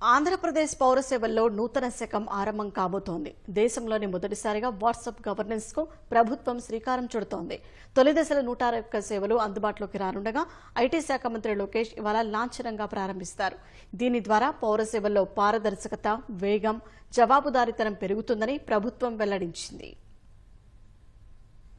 ఆంధ్రప్రదేశ్ పౌర సేవల్లో నూతన శకం ఆరంభం కాబోతోంది. దేశంలోని మొదటిసారిగా వాట్సాప్ గవర్నెన్స్కు ప్రభుత్వం శ్రీకారం చుడుతోంది. తొలి దశలో నూట ఒక్క సేవలు అందుబాటులోకి రానుండగా ఐటీ శాఖ మంత్రి లోకేష్ ఇవాళ లాంఛనంగా ప్రారంభిస్తారు. దీని ద్వారా పౌర సేవల్లో పారదర్శకత వేగం జవాబుదారీతనం పెరుగుతుందని ప్రభుత్వం వెల్లడించింది.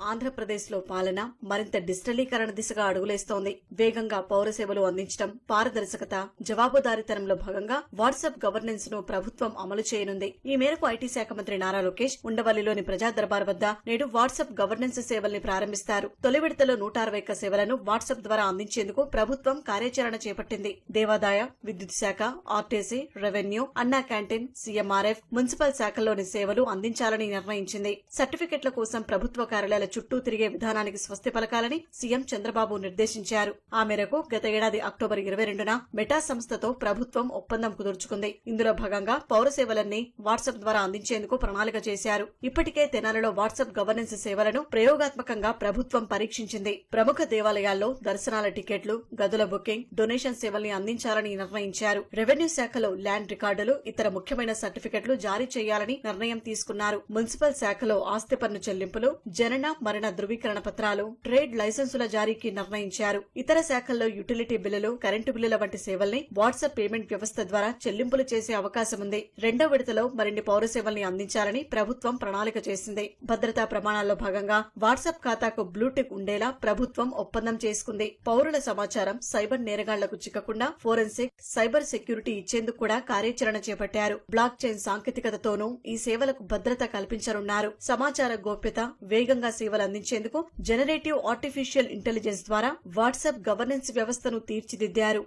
ఆంధ్రప్రదేశ్లో పాలన మరింత డిజిటలీకరణ దిశగా అడుగులేస్తోంది. వేగంగా పౌర సేవలు అందించడం పారదర్శకత జవాబుదారీతనంలో భాగంగా వాట్సాప్ గవర్నెన్స్ను ప్రభుత్వం అమలు చేయనుంది. ఈ మేరకు ఐటీ శాఖ మంత్రి నారా లోకేష్ ఉండవల్లిలోని ప్రజా దర్బార్ వద్ద నేడు వాట్సాప్ గవర్నెన్స్ సేవల్ని ప్రారంభిస్తారు. తొలి విడతలో నూట అరవై ఒక్క సేవలను వాట్సాప్ ద్వారా అందించేందుకు ప్రభుత్వం కార్యాచరణ చేపట్టింది. దేవాదాయ విద్యుత్ శాఖ RTC revenue Anna canteen CMRF municipal శాఖల్లోని సేవలు అందించాలని నిర్ణయించింది. సర్టిఫికెట్ల కోసం ప్రభుత్వ కార్యాలయాల చుట్టూ తిరిగే విధానానికి స్వస్తి పలకాలని సీఎం చంద్రబాబు నిర్దేశించారు. ఆ మేరకు గత ఏడాది అక్టోబర్ ఇరవై రెండున మెటా సంస్థతో ప్రభుత్వం ఒప్పందం కుదుర్చుకుంది. ఇందులో భాగంగా పౌర సేవలన్నీ వాట్సాప్ ద్వారా అందించేందుకు ప్రణాళిక చేశారు. ఇప్పటికే తెనాలలో వాట్సాప్ గవర్నెన్స్ సేవలను ప్రయోగాత్మకంగా ప్రభుత్వం పరీక్షించింది. ప్రముఖ దేవాలయాల్లో దర్శనాల టికెట్లు గదుల బుకింగ్ డొనేషన్ సేవల్ని అందించాలని నిర్ణయించారు. రెవెన్యూ శాఖలో ల్యాండ్ రికార్డులు ఇతర ముఖ్యమైన సర్టిఫికెట్లు జారీ చేయాలని నిర్ణయం తీసుకున్నారు. మున్సిపల్ శాఖలో ఆస్తి పన్ను చెల్లింపులు జనన మరణ ధృవీకరణ పత్రాలు ట్రేడ్ లైసెన్సుల జారీకి నిర్ణయించారు. ఇతర శాఖల్లో యుటిలిటీ బిల్లులు కరెంటు బిల్లుల వంటి సేవల్ని వాట్సాప్ పేమెంట్ వ్యవస్థ ద్వారా చెల్లింపులు చేసే అవకాశం ఉంది. రెండో విడతలో మరిన్ని పౌర సేవల్ని అందించాలని ప్రభుత్వం ప్రణాళిక చేసింది. భద్రతా ప్రమాణాల్లో భాగంగా వాట్సాప్ ఖాతాకు బ్లూటిక్ ఉండేలా ప్రభుత్వం ఒప్పందం చేసుకుంది. పౌరుల సమాచారం సైబర్ నేరగాళ్ళకు చిక్కకుండా ఫోరెన్సిక్ సైబర్ సెక్యూరిటీ ఇచ్చేందుకు కూడా కార్యాచరణ చేపట్టారు. బ్లాక్ చైన్ సాంకేతికతతోనూ ఈ సేవలకు భద్రత కల్పించనున్నారు. సమాచార గోప్యత వేగంగా సేవలు అందించేందుకు జనరేటివ్ ఆర్టిఫిషియల్ ఇంటెలిజెన్స్ ద్వారా వాట్సాప్ గవర్నెన్స్ వ్యవస్థను తీర్చిదిద్దారు.